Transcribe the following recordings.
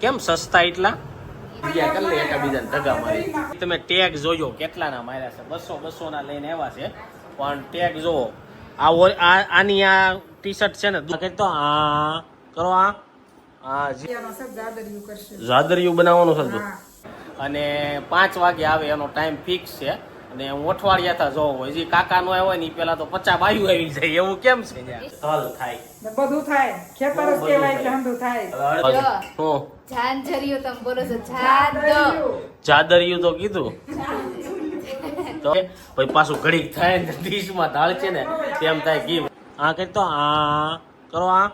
કેમ સસ્તા એટલા? તમે ટેગ જોયો કેટલાના માર્યા છે. બસો બસો ના લઈને આવ્યા છે. પણ ટેગ જોવો. આ આ- આની આ ટી શર્ટ છે ને તો આ કરો આ. જાદરિયું બનાવવાનું છે અને પાંચ વાગે આવે એનો ટાઈમ ફિક્સ છે. અને હું અઠવાડિયા થા હોય જે કાકા નો આવ્યો ને ઈ પેલા તો પચા બાયુ આવી જાય. એવું કેમ છે? હલ થાય. ને બધું થાય. ખેતર જ કહેવાય એટલે હંધું થાય. હો હું તમ બોલો છો. જાદો જાદરિયું તો કીધું. તો પછી પાછું ઘડીક થાય ને ડીશમાં ઢાળશે ને તેમ થાય ઘી આ કરી તો આ કરો આ.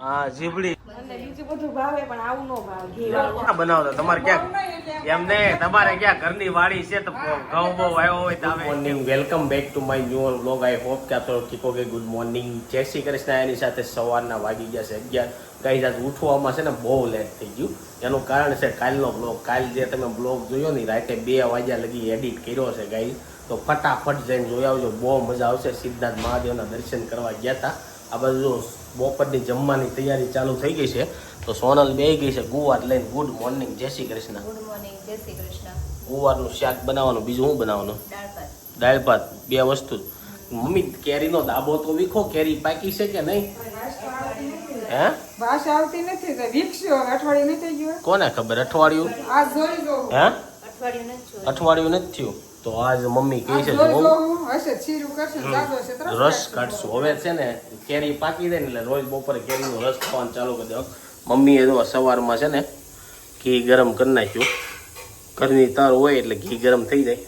આ જીબડી બીજું બધું ભાવે પણ આવું ન ભાવે. ઘી વાળું. બનાવતા તમારે ક્યાં એમ ને તમારે ક્યાં ઘરની વાડી છે તો ઘઉં બહુ આવ્યો હોય તો morning welcome back to my new vlog I hope કે આપ ઠીક કે ગુડ મોર્નિંગ જય શ્રી કૃષ્ણ. એની સાથે સવારના વાગી ગયા છે અગિયાર. કઈ જાત ઉઠવામાં છે ને બહુ લેટ થઈ ગયું. એનું કારણ છે કાલનો બ્લોગ કાલ જે તમે બ્લોગ જોયો ને રાતે બે વાગ્યા લગી એડિટ કર્યો છે ગાઈ તો ફટાફટ જઈને જોઈ આવજો. બહુ મજા આવશે. સિદ્ધાર્થ મહાદેવના દર્શન કરવા ગયા હતા આ બાજુ બપોરની જમવાની તૈયારી ચાલુ થઈ ગઈ છે તો સોનલ બે ગઈ છે ગુવાર લઈને. Good morning. જય શ્રી કૃષ્ણ. Good morning. જય શ્રી કૃષ્ણ. ગુવારનું શાક બનાવવાનું. બીજું શું બનાવવાનું? દાળ ભાત. બે વસ્તુ. મમ્મી કેરીનો દાબો તો વીખો. કેરી પાકી છે કે નહીં. હે? વાસ આવતી નથી તો વિકસ્યો અઠવાડિયું નહીં ગયું કોને ખબર? અઠવાડિયું? આ જોઈ જો હે? અઠવાડિયું નથી જોયું. અઠવાડિયું નથી થયું. તો આજ મમ્મી કહે છે રસ કાઢશું. હવે છે ને કેરી પાકી જાય ને એટલે રોજ બપોરે કેરીનો રસ ખાવાનું ચાલુ કરી દો. મમ્મીએ જો સવારમાં છે ને ઘી ગરમ કરી નાખ્યું. ઘરની તાર હોય એટલે ઘી ગરમ થઈ જાય.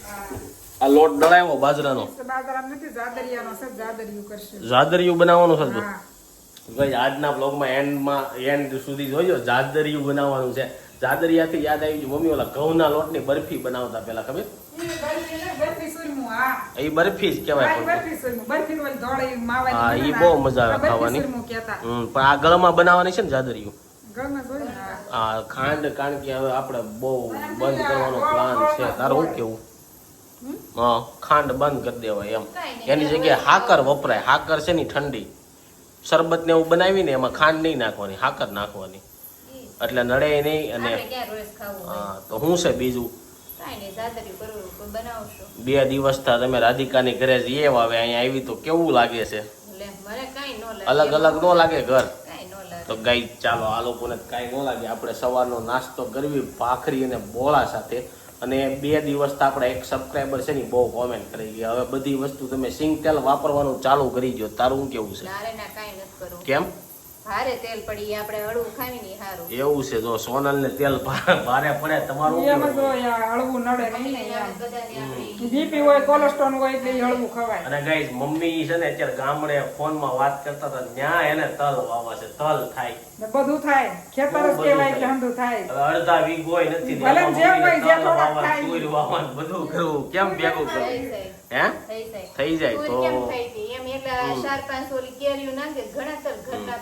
આ લોટ દળાવ્યો બાજરાનો. ઝાદરિયું બનાવવાનું છે. ભાઈ આજના બ્લોગમાં એન્ડમાં એન્ડ સુધી જોજો જાદરિયું બનાવવાનું છે. જાદરિયાથી યાદ આવી ગયું. મમ્મી ઓલા ઘઉંના લોટની બરફી બનાવતા પેલા ખબર? એ બરફી જ કહેવાય હા, એ બહુ મજા આવે ખાવાની. હમ, પણ આ ગળમાં બનાવવાની છે ને જાદરિયું? ગળમાં જોઈ ને, હા. ખાંડ કારણ કે હવે આપણે બહુ બંધ કરવાનો પ્લાન છે. તારું શું કેવું? હા ખાંડ બંધ કરી દેવાય એમ. એની જગ્યાએ હાકર વપરાય. હાકર છે ને ઠંડી. શરબત ને એવું બનાવીને એમાં ખાંડ નહીં નાખવાની હાકર નાખવાની. એટલે નડે નહીં અને હા તો શું છે બીજું? બે દિવસ થા તમે રાધિકાની ઘરે જઈએ વાવે અહીંયા આવી તો કેવું લાગે છે? અલગ અલગ ન લાગે ઘર? તો ગાઈ ચાલો આ લોકોને કાંઈ ન લાગે. આપણે સવારનો નાસ્તો કરવી ભાખરી અને બોળા સાથે. અને બે દિવસ તો આપણે એક સબસ્ક્રાઈબર છે ને બહુ કોમેન્ટ કરી ગયા. હવે બધી વસ્તુ તમે સિંગ તેલ વાપરવાનું ચાલુ કરી દો તારું કેવું છે? કેમ? ભારે તેલ પડી આપણે હળવું ખાવી નહીં સારું એવું છે જો સોનલ ને તેલ ભારે પડે તમારું એમ શું જ કહેવું? હોય, આ હળવું નડે નહીં ને એમ. બધાને આપણી બીપી હોય કોલેસ્ટ્રોલ હોય એટલે હળવું ખવાય અને ગાઈસ મમ્મી છે ને અત્યારે ગામડે ફોનમાં વાત કરતા હતા ત્યાં એને તલ વાવા છે તલ થાય બધું થાય ખેતર જ કહેવાય થાય. હંધું થાય અડધા વીઘોય નથી ભલે હોય, જે થાય. બધું કરવું કેમ ભેગું કરવું હે? થઈ જાય. તો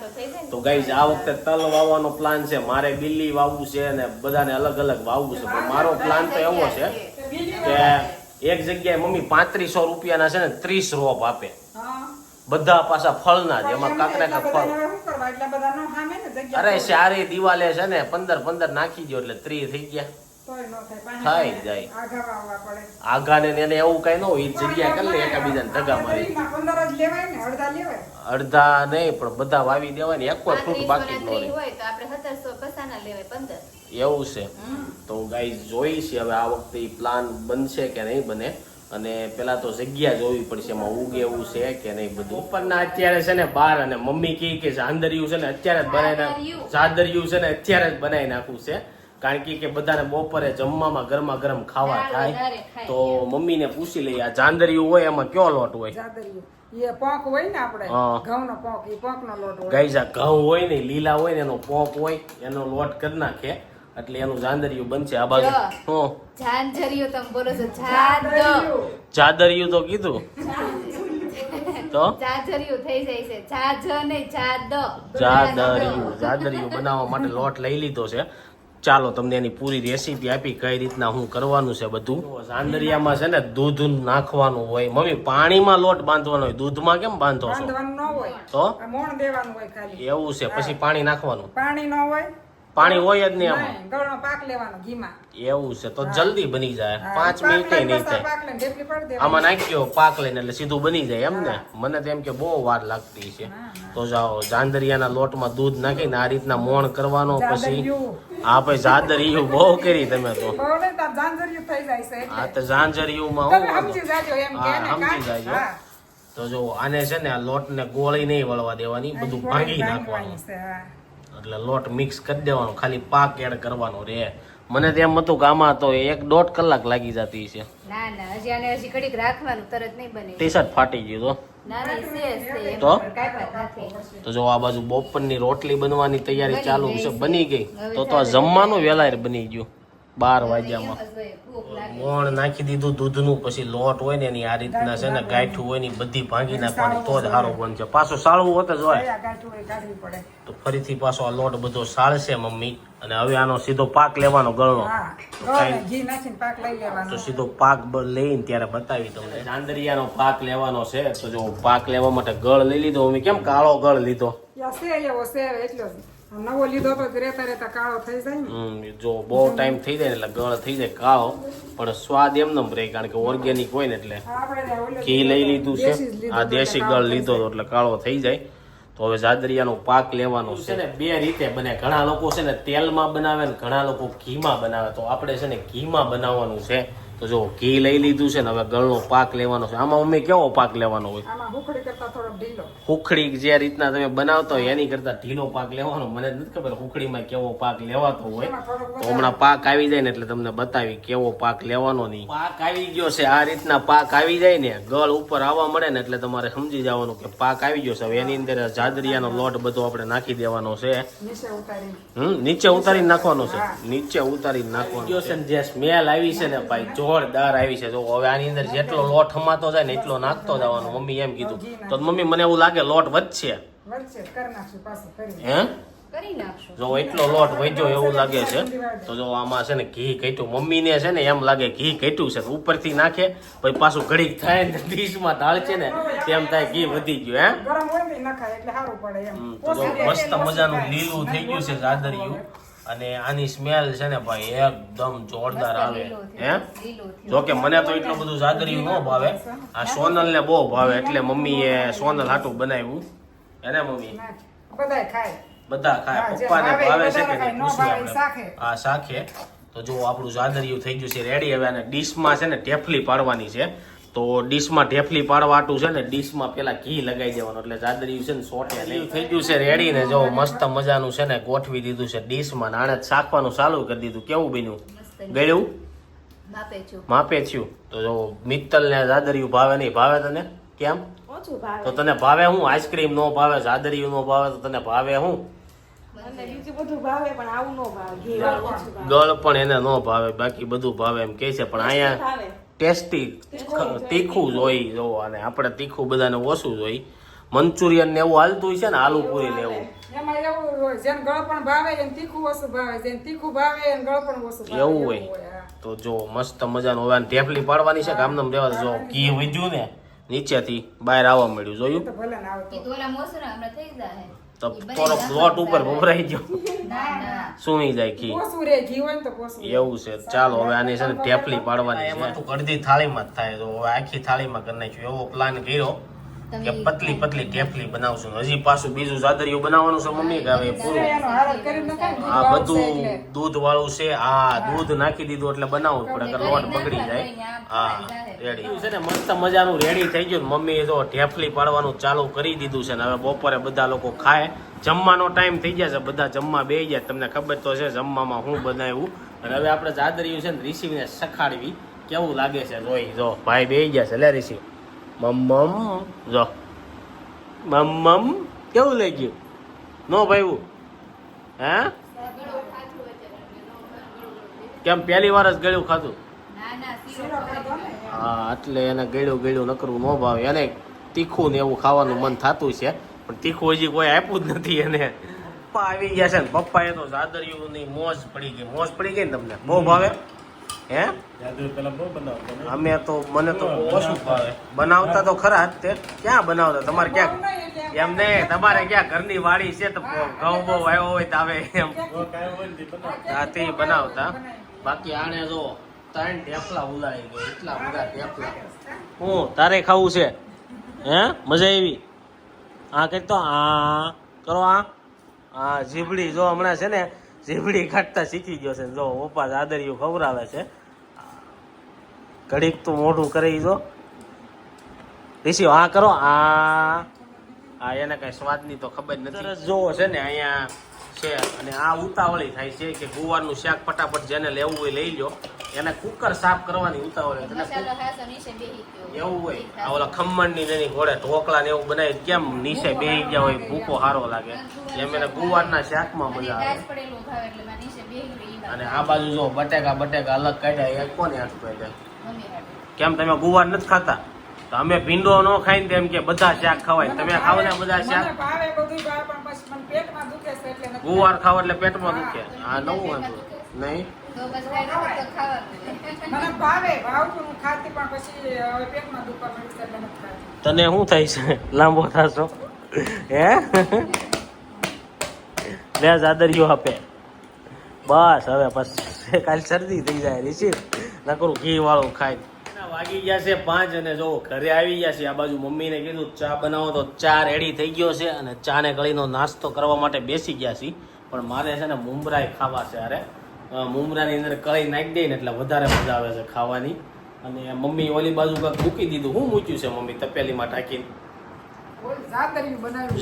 તો થઈ જાય ને. તો ગાઈઝ આ વખતે તલ વાવવાનો પ્લાન છે. મારે બિલ્લી વાવવું છે અને બધાને અલગ અલગ વાવવું છે. પણ મારો પ્લાન તો એવો છે કે એક જગ્યાએ મમ્મી પાંત્રીસો રૂપિયાના છે ને ત્રીસ રોપ આપે. બધા પાછા ફળના જ. એમાં કાંકરા કા ફળ. અરે સારી દિવાલે છે ને પંદર પંદર નાખી દો એટલે ત્રી થઈ ગયા. થાય. જાય. આઘા ને એને એવું કઈ ન હોય જગ્યા કરી લે એકાબીજાને ધગા મારી ત્રીસમાં પંદર જ લેવાય ને અડધા લેવાય. નહીં પણ બધા વાવી દેવાની ને એક ફૂટ પાંત્રીસો બાકી ના રહે. હોય તો આપણે સત્તરસો પસાના લેવાય પંદર. એવું છે. તો ગાઈ જોઈ છે હવે આ વખતે પ્લાન બનશે કે નહીં બને. અને પેલા તો જગ્યા જોવી પડશે એમાં ઉગે એવું છે કે નહીં બધું. ઉપરના અત્યારે છે ને બાર અને મમ્મી કહે કે જાંદરિયું છે ને અત્યારે જ બનાવી નાખ જાદરિયું. જાદરિયું છે ને અત્યારે જ બનાવી નાખવું છે. કારણ કે કે બધાને બપોરે જમવામાં ગરમા ગરમ ખાવા થાય. તો મમ્મીને પૂછી લઈએ આ જાંદરિયું હોય એમાં કયો લોટ હોય? જાદરિયું. એ પોંક હોય ને આપણે હા. ઘઉંનો પોંક એ પોંકનો લોટ હોય. ગાઈઝ આ ઘઉં હોય ને લીલા હોય ને એનો પોપ હોય એનો લોટ કરી નાખે એટલે એનું જાંદરિયું બનશે આ બાજુ. જો. હું. ઝાંઝરિયું તમે બોલો છો જાદરિયું. તો કીધું. તો? ઝાંઝરિયું થઈ જાય છે. જાદરિયું બનાવવા માટે લોટ લઈ લીધો છે. ચાલો તમને એની પૂરી રેસીપી આપી કઈ રીતના હું કરવાનું છે બધું. સાંદરિયામાં છે ને દૂધ નાખવાનું હોય. મમ્મી પાણીમાં લોટ બાંધવાનો હોય. દૂધમાં કેમ બાંધો છો? તો? એવું છે. પછી પાણી નાખવાનું. પાણી ન હોય પાણી હોય જ નહીં આમાં. ગળનો પાક લેવાનો ઘીમાં. એવું છે તો જલ્દી બની જાય. પાંચ મિનિટ નહીં થાય. આમાં નાખ્યો પાક લઈને એટલે સીધું બની જાય એમ ને. મને તો એમ કે બહુ વાર લાગતી છે. તો જાઓ જાંદરિયાના લોટમાં દૂધ નાખીને આ રીતના મોણ કરવાનો પછી આપે પછી જાદરિયું બહુ કરી તમે તો. આ તો જાંજરિયુંમાં હું સમજી જાજો હા, સમજી જાય તો જો આને છે ને આ લોટને ગોળી નહીં વળવા દેવાની બધું ભાંગી નાખવાનું. હા. એટલે લોટ મિક્સ કરી દેવાનો ખાલી પાક એડ કરવાનો રે. મને તો એમ હતું કે આમાં તો એક દોઢ કલાક લાગી જતી છે ના ના હજી આને હજી ઘડીક રાખવાનું તરત નહીં બને. ટી શર્ટ ફાટી ગયું તો? તો? જો આ બાજુ બપોરની રોટલી બનવાની તૈયારી ચાલુ છે છે. બની ગઈ. તો તો આ જમવાનું વેલાય બની ગયું. બાર વાગ્યામાં. મોણ નાખી દીધું દૂધનું પછી લોટ હોય ને એની આ રીતના છે ને ગાંઠું હોય ને બધી ભાંગી નાખવાની તો જ સારો બનશે પાછું સાળવું હોત જ હોય. કયા ગાંઠું હોય કાઢવી પડે. તો ફરીથી પાછો આ લોટ બધો સાળશે મમ્મી અને હવે આનો સીધો પાક લેવાનો ગળનો. તો ગોળ ને કાંઈ- ઘી નાખીને પાક લઈ લેવાનો. સીધો પાક લઈને ત્યારે બતાવી તમને. ચાંદરિયાનો પાક લેવાનો છે. તો જો પાક લેવા માટે ગળ લઈ લીધો. મમ્મી કેમ કાળો ગળ લીધો? એટલો નવો લીધો તો રેતા રેતા કાળો થઈ જાય ને. જો બહુ ટાઈમ થઈ જાય એટલે ગળ થઈ જાય કાળો. પણ સ્વાદ એમને રહે કારણ કે ઓર્ગેનિક હોય ને એટલે. ઘી લઈ લીધું છે. આ દેશી ગળ લીધો તો એટલે કાળો થઈ જાય. તો હવે જાદરિયાનો પાક લેવાનો છે ને બે રીતે બને. ઘણા લોકો છે ને તેલમાં બનાવે ને ઘણા લોકો ઘીમાં બનાવે. તો આપણે છે ને ઘીમાં બનાવવાનું છે. તો જો ઘી લઈ લીધું છે ને હવે ગળનો પાક લેવાનો છે. આમાં મમ્મી કેવો પાક લેવાનો હોય? હુખડી કરતા થોડો ઢીલો. હુખડી જે રીતના તમે બનાવતા હોય એની કરતા ઢીલો પાક લેવાનો. મને નથી ખબર હુખડીમાં કેવો પાક લેવાતો હોય. તો હમણાં પાક આવી જાય ને એટલે તમને બતાવી કેવો પાક લેવાનો નહીં પાક આવી ગયો છે આ રીતના પાક આવી જાય ને ગળ ઉપર આવવા મળે ને એટલે તમારે સમજી જવાનું કે પાક આવી ગયો છે. હવે એની અંદર જાદરિયાનો લોટ બધો આપણે નાખી દેવાનો છે. હમ નીચે ઉતારી નાખવાનો છે. નીચે ઉતારી નાખવાનો ગયો છે ને જે સ્મેલ આવી છે ને ભાઈ જોરદાર આવી છે. જો હવે આની અંદર જેટલો લોટ હમાતો જાય ને એટલો નાખતો જવાનો મમ્મી એમ કીધું. તો મમ્મી મને એવું લાગે લોટ વધશે? વચ્ચે કરી નાખશું પાછું કરી હે? જો એટલો લોટ વધ્યો એવું લાગે છે તો જો આમાં છે ને ઘી ઘટ્યું. મમ્મીને છે ને એમ લાગે ઘી ઘટ્યું છે ઉપરથી નાખે પછી પાછું ઘડીક થાય ને ડીશમાં ઢાળશે ને તેમ થાય ઘી વધી ગયું હે? ગરમ હોય ને ઈ નખાય એટલે સારું પડે એમ. હમ, તો જો મસ્ત મજાનું લીલું થઈ ગયું છે જાદરિયું અને આની સ્મેલ છે ને ભાઈ એકદમ જોરદાર આવે. હે? જોકે જો કે મને તો એટલું બધું જાદરિયું ન ભાવે. આ સોનલ ને બહુ ભાવે એટલે મમ્મીએ સોનલ હાટું બનાવ્યું. એને મમ્મી? બધા ખાય. બધા ખાય. પપ્પાને ભાવે છે કે આ પૂછીએ શાખે. તો જો આપણું જાદરિયું થઈ ગયું છે રેડી હવે અને ડીશમાં છે ને ટેફલી પાડવાની છે. તો ડીશમાં ઢેફલી પાડવા હાટું છે ને ડીશમાં પેલા ઘી લગાવી દેવાનું. એટલે જાદરિયું છે ને સોટે થઈ ગયું છે રેડી ને જો મસ્ત મજાનું છે ને ગોઠવી દીધું છે ડીશમાં. નાણે આને જ શાકવાનું ચાલુ કરી દીધું. કેવું બન્યું? ગળ્યું? માપે થયું. તો જો મિત્તલ ને જાદરિયું ભાવે નહીં ભાવે તને? કેમ? તો તને ભાવે હું? આઈસ્ક્રીમ નો ભાવે જાદરિયું નો ભાવે તો તને ભાવે હું? મને બીજું બધું ભાવે પણ આવું ન ભાવે. ઘી વાળું ઓછું ભાવે. ગળ પણ એને ન ભાવે બાકી બધું ભાવે એમ કે છે. પણ અહીંયા ટેસ્ટી તીખું જોઈ જો અને આપણે તીખું બધાને ઓછું જોઈ મંચુરિયન ને એવું હાલતું હોય છે ને આલુ પૂરી ને એવું. એવું હોય જેને ગળ પણ ભાવે એને તીખું ઓછું ભાવે. જેને તીખું ભાવે એને ગળ પણ ઓછું ભાવે. એવું હોય. હા. તો જો મસ્ત મજાનું હવે ઢેફલી પાડવાની છે ગામ આમને આમ જો ઘી વીજ્યું ને નીચેથી બહાર આવવા મળ્યું જોયું? તો થોડોક લોટ ઉપર ભભરાઈ ગયો. ના ના. સુઈ જાય ઘી. એવું છે. ચાલો હવે આની છે ને ટેપલી પાડવાની છે. તું અડધી થાળીમાં જ થાય. તો હવે આખી થાળીમાં કરી નાખ્યું. એવો પ્લાન કર્યો. કે પતલી પતલી ઢેફલી બનાવશું. હજી પાછું બીજું જાદરિયું બનાવવાનું છે મમ્મી કે હવે પૂરું? આ બધું. દૂધ વાળું છે આ દૂધ નાખી દીધું એટલે બનાવવું પડે અગર લોટ બગડી જાય. હા રેડી છે ને મસ્ત મજાનું રેડી થઈ ગયું મમ્મીએ જો ઢેફલી પાડવાનું ચાલુ કરી દીધું છે ને હવે બપોરે બધા લોકો ખાય. જમવાનો ટાઈમ થઈ ગયા છે બધા જમવા બે જાય તમને ખબર તો છે જમવામાં હું બનાવ્યું. અને હવે આપણે જાદરિયું છે ને રિસીવને સખાડવી કેવું લાગે છે જોઈ જો ભાઈ બે ગયા છે લે રિસીવ મમ્મમ. જો. મમ્મ કેવું લાગ્યું નો ભાઈ હે? કેમ પહેલી વાર જ ગળ્યું ખાધું. હા, એટલે એને ગળ્યું ગળ્યું નકરવું ન ભાવે. એને તીખું ને એવું ખાવાનું મન થતું છે, પણ તીખું હજી કોઈ આપ્યું જ નથી એને. પપ્પા આવી ગયા છે ને. પપ્પા એ તો જાદરિયું ની મોજ પડી ગઈ. મોજ પડી ગઈ ને તમને? બહુ ભાવે? હે? અમે તો, મને તો ઓછું બનાવતા તો ખરા તે ક્યાં બનાવતા? તમારે ક્યાં એમ નહીં, તમારે ક્યાં ઘરની વાડી છે તો ઘઉં બહુ આવ્યો હોય તો આવે એમ. ત્યાંથી બનાવતા. બાકી આને જો ત્રણ ઢેફલા ઉલાઈ ગયો, એટલા બધા ઢેફલા. હું તારે ખાવું છે? હે? મજા આવી? આ કઈ તો આ, કરો આ. આ જીભડી જો હમણાં છે ને, જીભડી કાઢતા શીખી ગયો છે જો, પપ્પા દાદરીઓ ખવડાવે છે. ઘડીક તું મોઢું કરી જો. ઋષિ આ કરો. આ આ એને કઈ સ્વાદની તો ખબર નથી. સરસ જોવો છે ને અહીંયા છે અને આ ઉતાવળી થાય છે કે ગુવારનું શાક ફટાફટ જેને લેવું હોય લઈ લો એને કુકર સાફ કરવાની ઉતાવળ એવું હોય. આ ઓલા ખમણની એની ઘોડે ઢોકળા ને એવું બનાવી કેમ નીચે બેહી ગયા હોય ભૂકો સારો લાગે. એમ એને ગુવારના શાકમાં મજા આવે. પડેલું ભાવે એટલે માં નીચે બેહી ગઈ ઈ અને આ બાજુ જો બટેકા બટેકા અલગ કાઢ્યા એ કોને હાથ કાઢ્યા. કેમ તમે ગુવાર નથી ખાતા? તો અમે ભીંડો ન ખાઈને તેમ કે બધા શાક ખવાય. તમે ખાવ ને બધા શાક? મને ભાવે બધું ભાવે પણ પછી મને પેટમાં દુખે છે એટલે નથી ગુવાર ખાવ એટલે પેટમાં દુખે. હા નવું વાંધો. નહીં? તને શું થાય છે? લાંબો થશો? હે? બે જાદરિયો આપે. બસ હવે પછી કાલ શરદી થઈ જાય રિસીવ નકરું ઘી વાળું ખાય. વાગી ગયા છે પાંચ અને જો ઘરે આવી ગયા છે આ બાજુ મમ્મીને કીધું ચા બનાવો. તો ચા રેડી થઈ ગયો છે અને ચા ને કળીનો નાસ્તો કરવા માટે બેસી ગયા છીએ. પણ મારે છે ને મુમરાય ખાવા છે અરે મુમરાની અંદર કળી નાખી દે ને એટલે વધારે મજા આવે છે ખાવાની. અને મમ્મી ઓલી બાજુ કાંઈક મૂકી દીધું. હું મૂક્યું છે મમ્મી તપેલીમાં ટાંકીને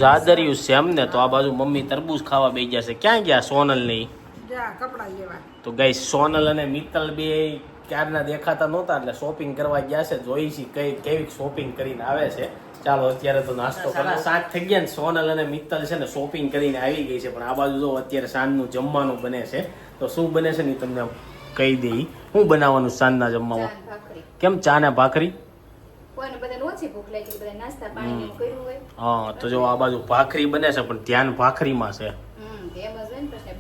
જાદરિયું છે. એમને તો આ બાજુ મમ્મી તરબૂચ ખાવા બેસી ગયા છે. ક્યાં ગયા સોનલ નહીં ગયા કપડાં લેવા. તો ગઈ સોનલ અને મિત્તલ બે ક્યારના દેખાતા નહોતા એટલે શોપિંગ કરવા ગયા છે. જોઈ છે કઈ કેવી શોપિંગ કરીને આવે છે. ચાલો અત્યારે તો નાસ્તો કરવા. સાત થઈ ગયા ને સોનલ અને મિત્તલ છે ને શોપિંગ કરીને આવી ગઈ છે. પણ આ બાજુ જો અત્યારે સાંજનું જમવાનું બને છે તો શું બને છે ને તમને કહી દઈ. શું બનાવવાનું સાંજના જમવામાં. કેમ ચા ને ભાખરી? કોઈને બધાને ઓછી ભૂખ લાગી એટલે બધા નાસ્તા પાણી ને એવું કર્યું હોય. હા તો જો આ બાજુ ભાખરી બને છે પણ ધ્યાન ભાખરીમાં છે હમ તો એમ જ હોય ને પછી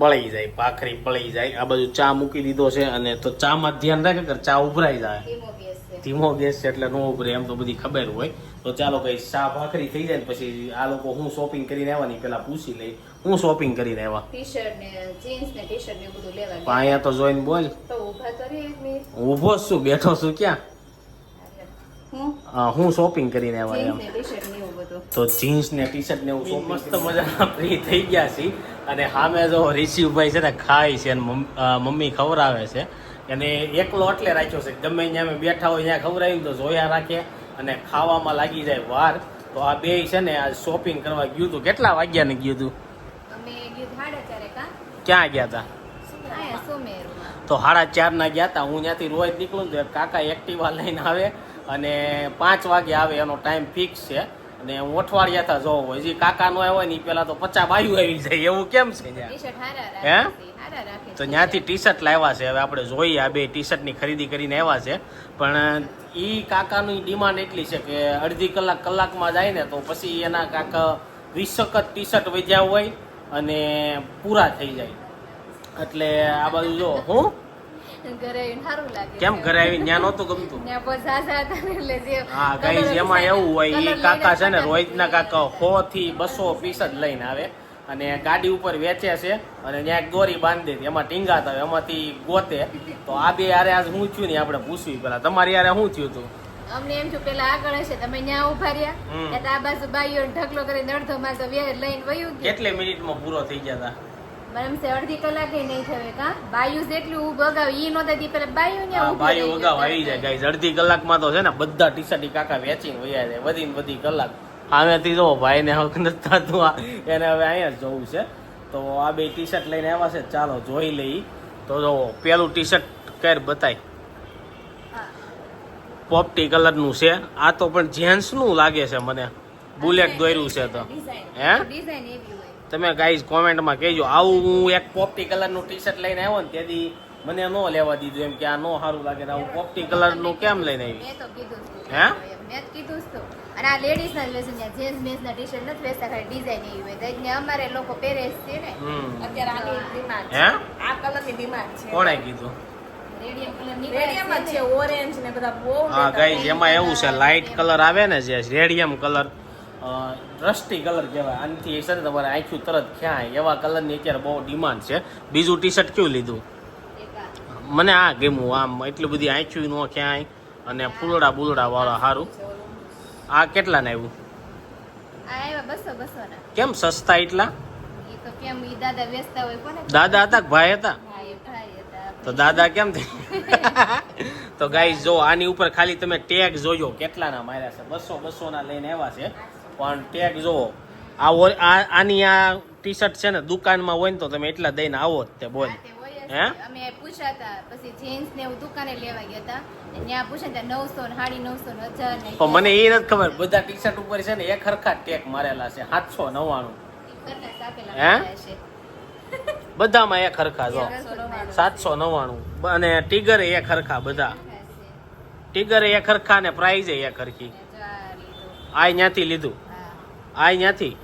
બળી જાય ભાખરી પળી જાય. આ બાજુ ચા મૂકી દીધો છે અને તો ચામાં ધ્યાન રાખે કે ચા ઉભરાઈ જાય. ધીમો ગેસ છે. એટલે નો ઉભરે એમ તો બધી ખબર હોય. તો ચાલો કઈ ચા ભાખરી થઈ જાય ને પછી આ લોકો હું શોપિંગ કરીને આવવાની પેલા પૂછી લઈ હું શોપિંગ કરીને આવ્યા. અહીંયા તો જોઈને બોલ. ઊભો છું બેઠો છું ક્યાં? હું? શોપિંગ કરીને આવ્યા તો જીન્સ ને ટી શર્ટ ને એવું શું મસ્ત મજાના ફ્રી થઈ ગયા છે અને સામે જો રિશિવભાઈ છે ને ખાય છે અને મમ્મી ખવડાવે છે. અને એકલો એટલે રાખ્યો છે. ગમે ત્યાં અમે બેઠા હોય ત્યાં ખવડાવી તો જોયા રાખે અને ખાવામાં લાગી જાય વાર. તો આ બે છે ને આ શોપિંગ કરવા ગયું હતું કેટલા વાગ્યા ને ગયું હતું ક્યાં ગયા હતા તો સાડા ચાર ના ગયા હતા હું ત્યાંથી રોજ નીકળું તો એક કાકા એક્ટિવા લઈને આવે. અને પાંચ વાગે આવે એનો ટાઈમ ફિક્સ છે. અને હું અઠવાડિયા હતા જોવો જે કાકા નો આવ્યો હોય ને પેલા તો પચાસ બાયું આવી જાય એવું કેમ છે હે? તો. ત્યાંથી ટી શર્ટ લાવ્યા છે હવે આપણે જોઈએ આ બે ટી શર્ટની ખરીદી કરીને આવ્યા છે. પણ એ કાકાની ડિમાન્ડ એટલી છે કે અડધી કલાક કલાકમાં જાય ને તો પછી એના કાકા વીસક જ ટી શર્ટ વધ્યા હોય અને પૂરા થઈ જાય. એટલે આ બાજુ જો હું? ઘરે આવીને સારું લાગે કેમ ઘરે આવીને ત્યાં નહોતું ગમતું? ત્યાં બહુ ઝાઝા હતા ને એટલે જે હા ગાઈઝ એમાં એવું હોય એ કાકા છે ને રોહિતના કાકા સો થી બસો પીસ જ લઈને આવે. અને ગાડી ઉપર વેચે છે અને ત્યાં એક દોરી બાંધી એમાં ટીંગાતા હોય એમાંથી ગોતે. તો આ બે યારે આજ હું થયું ને આપણે પૂછવી પેલા. તમારી યારે શું થયું હતું અમને એમ થયું પેલા આગળ હશે તમે ન્યા ઊભા રહ્યા. આ બાજુ બાઈઓ ઢગલો કરીને અડધો માલ તો વે- લઈને વયું કેટલી કેટલી મિનિટમાં પૂરો થઈ ગયા હતા મને એમ અડધી કલાકે નહીં થવે કા બાયુ જેટલું ઊભ અગાવ ઈ નહોતા દી પેલા બાયુ ને. આવી જાય અડધી કલાકમાં તો છે ને બધા ટી શર્ટ કાકા વેચીને વયા જાય બધી ને બધી કલાક. આમેથી જો ભાઈને હક નથી થતું એને હવે અહીંયા જ જવું છે. તો આ બે ટી શર્ટ લઈને આવ્યા છે ચાલો જોઈ લઈ તો જો પેલું ટી શર્ટ કેર બતાય. પોપટી કલરનું છે. આ તો પણ જેન્ટ્સનું લાગે છે મને. બુલેટ દોર્યું છે તો. હે? ડિઝાઇન એવી હોય. તમે ગાઈઝ કોમેન્ટમાં કહેજો. આવું હું એક પોપટી કલરનું ટી શર્ટ લઈને આવ્યો ને તેથી મને ન લેવા દીધું એમ કે આ નો સારું લાગે ને આવું પોપટી કલરનું કેમ લઈને આવી? હે? મેં કીધું જ અને આ લેડીઝ ના જ વેચે જેન્ટ્સ મેન્સ ના ટી શર્ટ નથી વેચતા ખાલી ડિઝાઇન એવી હોય. તો અમારે લોકો પહેરે છે ને અત્યારે આની ડિમાન્ડ છે. આ કલરની ડિમાન્ડ છે. કોણે કીધું? રેડિયમ જ છે ઓરેન્જ ને. બધા બહુ હા ગાઈઝ એમાં એવું છે લાઇટ કલર આવે ને જે રેડિયમ કલર રસ્ટી કલર કહેવાય. આનાથી છે ને તમારે આંખ્યું તરત ખ્યાય. એવા કલરની અત્યારે બહુ ડિમાન્ડ છે. બીજું ટી શર્ટ કયું લીધું? મને આ ગમ્યું આમ. એટલી બધી આંખ્યું ન ક્યાંય અને ફૂલડા બુલડા વાળા સારું આ કેટલા ને આવ્યું કેમ સસ્તા એટલા? એ દાદા હતા ભાઈ હતા? તો દાદા કેમ થઈ તો ગાઈઝ જો આની ઉપર ખાલી તમે ટેગ જોજો. કેટલાના માર્યા છે? બસો બસો ના લઈને આવ્યા છે. પણ ટેગ જુઓ આ આની આ ટી શર્ટ છે ને દુકાનમાં હોય ને તો તમે એટલા દઈને આવો જ તે બોલ. હા? અમે પૂછ્યા હતા પછી જીન્સ ને એવું દુકાને લેવા ગયા હતા ત્યાં પૂછે ત્યાં નવસો ને સાડી નવસો ને હજાર ને પણ મને એ નથી ખબર બધા ટી શર્ટ ઉપર છે ને એક હરખા ટેગ મારેલા છે સાતસો નવ્વાણું. હે? બધામાં એક હરખા જો. સાતસો નવ્વાણું. અને ટીગર એક હરખા બધા. ટીગર એક હરખા ને પ્રાઇઝ એક હરખી. આ ત્યાંથી લીધું. આ અહીંયાથી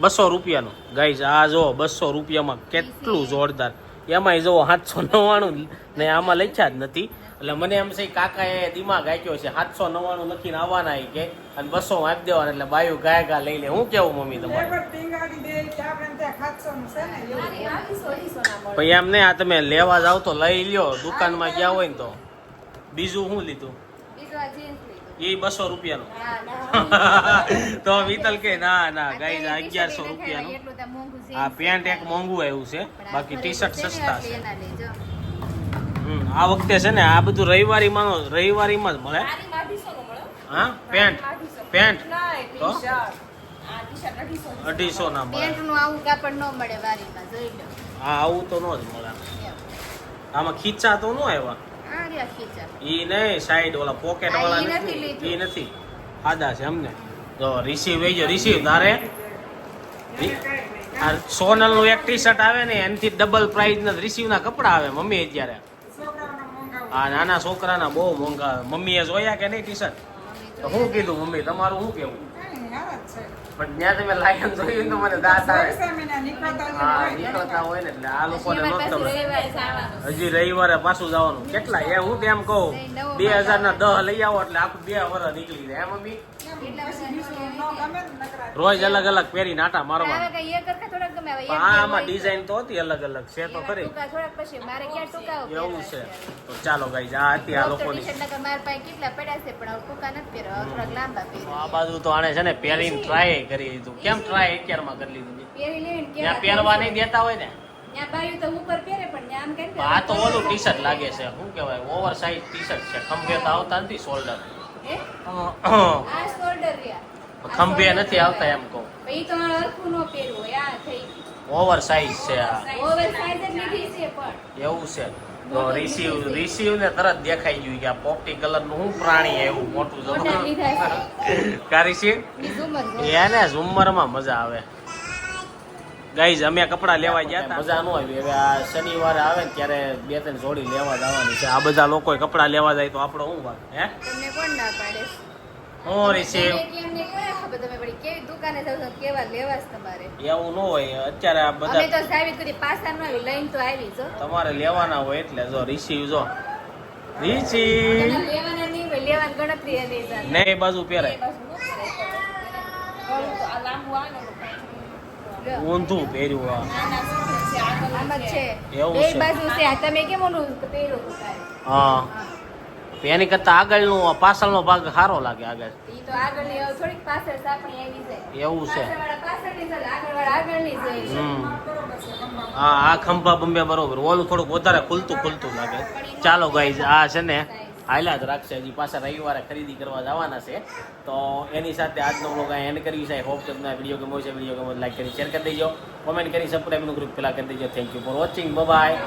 બસો રૂપિયાનું. ગાઈઝ આ જો બસો રૂપિયામાં કેટલું જોરદાર. એમાંય જો સાતસો નવ્વાણું ને આમાં લખ્યા જ નથી. એટલે મને એમ છે કાકાએ દિમાગ આક્યો છે સાતસો નવ્વાણું લખીને આવવાના કે અને બસો આપી દેવાના એટલે બાયું ગાય ગા લઈ લે. હું કેવું મમ્મી તમારે? ભાઈ ને એમ નહીં આ તમે લેવા જાવ તો લઈ લ્યો. દુકાનમાં ગયા હોય ને તો. બીજું શું લીધું? એ બસો રૂપિયાનું. હા, ના. તો વિતલ કે ના ના આ ગાઈઝ અગિયારસો રૂપિયાનું. આ પેન્ટ એક મોંઘું આવ્યું છે બાકી ટી શર્ટ સસ્તા છે. આ વખતે છે ને આ બધું રવિવારીમાં રવિવારીમાં જ મળે. હા પેન્ટ પેન્ટ તો? અઢીસો ના મળે. પેન્ટનું આવું કાપડ ન મળે વારીમાં જોઈ લો. હા આવું તો ન જ મળે. આમાં ખીચા તો ન આવ્યા? આ રહ્યા ખીચા. ઈ નહીં સાઈડ ઓલા પોકેટ વાળા નથી ઈ નથી. આદા છે અમને તો રિસીવ વેજો રિસીવ તારે આ સોનલનું એક ટી શર્ટ આવે ને એનથી ડબલ પ્રાઇઝ ના રિસીવ ના કપડા આવે મમ્મી અત્યારે. આ નાના છોકરાના બહુ મોંઘા. આવે મમ્મીએ જોયા કે નહીં ટી શર્ટ તો શું કીધું મમ્મી તમારું શું કેવું જ. પણ ત્યાં તમે લાયન જોયું તો મને દાંત આવે. નીકળતા હા હોય નીકળતા હોય ને એટલે આ લોકોને ન. હજી રવિવારે પાછું જવાનું. કેટલા? એ હું તેમ કહું બે હજાર ના દહ લઈ આવો એટલે આખું બે વર્ષ નીકળી જાય. એમ પછી રોજ અલગ અલગ પહેરી નાટા મારવા બે આમાં ડિઝાઇન તો. હતી અલગ અલગ છે તો ખરી. પછી મારે ક્યાં ટૂંકાઓ એવું છે. તો ચાલો ગાઈ આ હતી આ લોકોની. આ બાજુ તો આને છે ને પહેરીને ટ્રાય કરી લીધું. કેમ ટ્રાય અત્યારમાં કરી લીધું? ત્યાં પહેરવા નહીં દેતા હોય ને. ત્યાં બાયું તો ઉપર પહેરે પણ ત્યાં આમ કેમ તો આ તો ઓલું ટી શર્ટ લાગે છે શું કહેવાય ઓવર સાઇઝ ટી શર્ટ છે. ખંભે તો આવતા નથી શોલ્ડર આ ખંભે નથી આવતા એમ કહું. આ પહેરવું હોય આ થઈ ઓવર છે આ. સાઈઝ જ લીધી છે પણ. એવું છે. તો રિસીવ રિસીવ ને તરત દેખાઈ ગયું કે આ પોપટી કલરનું શું પ્રાણી એવું મોટું મોટા કારી મત એને ઝુમ્મરમાં મજા આવે. ગાઈઝ અમે કપડા લેવા ગયા હતા મજા ન આવી. હવે આ શનિવારે આવે ને ત્યારે બે ત્રણ જોડી લેવા જવાની છે. આ બધા લોકો કપડા લેવા જાય તો આપણો શું વાત હે? તમને કોણ ના પાડે? હું રિસીવ તમારે? એવું ન હોય. અત્યારે આ અમે બધા તો સાવી કરી પાછા ન આવી લઈને તો આવી જો તમારે લેવાના હોય એટલે જો રિસીવ જો. રિસીવ. ને એ બાજુ પહેરાય. ઊંધું પહેર્યું આ એવું છે. તમે કેમ પહેર્યું હા. હા. એની કરતા આગળનું પાછળનો ભાગ સારો લાગે આગળ. એવું છે. હા આ ખંભા બંબે બરોબર. ઓલું થોડુંક વધારે ખુલતું ખુલતું લાગે. ચાલો ગાઈ આ છે ને હાલ્યા જ રાખશે. હજી પાછા રવિવારે ખરીદી કરવા જવાના છે. તો એની સાથે આજનો બ્લોગ આ એન્ડ કરી છે. હોપ તમને વીડિયો ગમો છે વીડિયો ગમો લાઈક કરી શેર કરી દેજો. કોમેન્ટ કરી સબસ્ક્રાઈબનું ગ્રુપ પેલા કરી દેજો. Thank you for watching bye